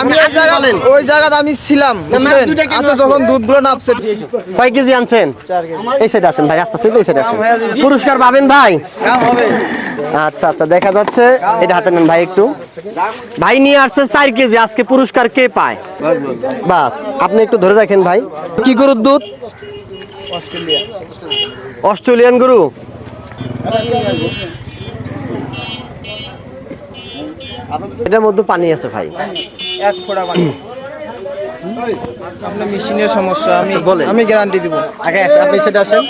আমি ওই জায়গা ওই জায়গাতে আমি ছিলাম আচ্ছা যখন দুধগুলো নাপছে। কয় কেজি আনছেন? এই সাইডে আসেন ভাই আস্তে আস্তে এই সাইডে আসেন। পুরস্কার পাবেন ভাই। আচ্ছা আচ্ছা দেখা যাচ্ছে। এটা হাতে নেন ভাই একটু। ভাই নিয়ে আসছে চার কেজি আজকে পুরস্কার কে পায়? বাস আপনি একটু ধরে রাখেন ভাই। কি গরুর দুধ? অস্ট্রেলিয়ান গরু। এটার মধ্যে পানি আছে ভাই। এক ফোঁটা পানি। আপনার মেশিনের সমস্যা আমি আচ্ছা, বলেন। আমি গ্যারান্টি দিব। আগে আসেন আপনি সেটা আসেন।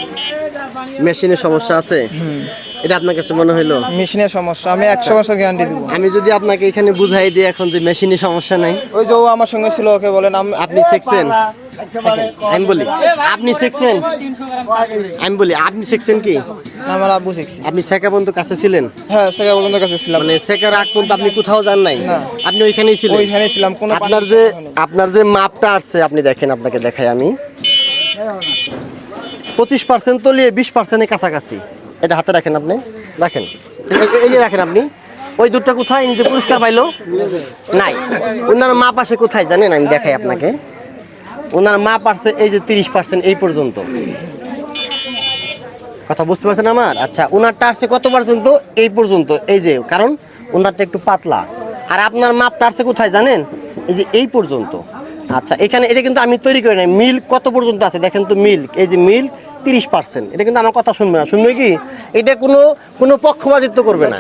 মেশিনের সমস্যা আছে? এটা আপনার কাছে মনে মেশিনের সমস্যা আমি একশো বছর গ্যারান্টি দিব। আমি যদি আপনাকে এখানে বুঝাই দিই এখন যে মেশিনের সমস্যা নাই। ওই যে ও আমার সঙ্গে ছিল ওকে বলেন আম- আপনি শিখছেন? আমি বলি আপনি শিখছেন আমি বলি আপনি শিখছেন কি? আমার আব্বু শিখছি আপনি শেখা বন্ধু কাছে ছিলেন? হ্যাঁ সেকা বলুন কাছে ছিলাম। মানে শেখার আগ পর্যন্ত আপনি কোথাও যান নাই? আপনি ওইখানেই ছিলেন? ওইখানে ছিলাম কোনো আপনার যে আপনার যে মাপটা আসছে আপনি দেখেন আপনাকে দেখাই আমি। পঁচিশ পার্সেন্ট তলিয়ে বিশ পার্সেন্টের কাছাকাছি। এটা হাতে রাখেন আপনি। রাখেন। এনে রাখেন আপনি। ওই দুধটা কোথায়? নিজে পুরস্কার পাইলো? নাই। ওনার মাপ আসে কোথায়? জানেন আমি দেখাই আপনাকে। ওনার মাপ আসছে এই যে তিরিশ পার্সেন্ট এই পর্যন্ত। কথা বুঝতে পারছেন আমার? আচ্ছা ওনারটা আসছে কত পর্যন্ত এই পর্যন্ত, এই যে, কারণ ওনারটা একটু পাতলা। আর আপনার মাপটা আসছে কোথায় জানেন? এই যে এই পর্যন্ত। আচ্ছা এখানে এটা কিন্তু আমি তৈরি করি নাই। মিল্ক কত পর্যন্ত আছে? দেখেন তো মিল্ক এই যে মিল্ক তিরিশ পার্সেন্ট। এটা কিন্তু আমার কথা শুনবে না। শুনবে কি? এটা কোনো কোনো পক্ষপাতিত্ব করবে না।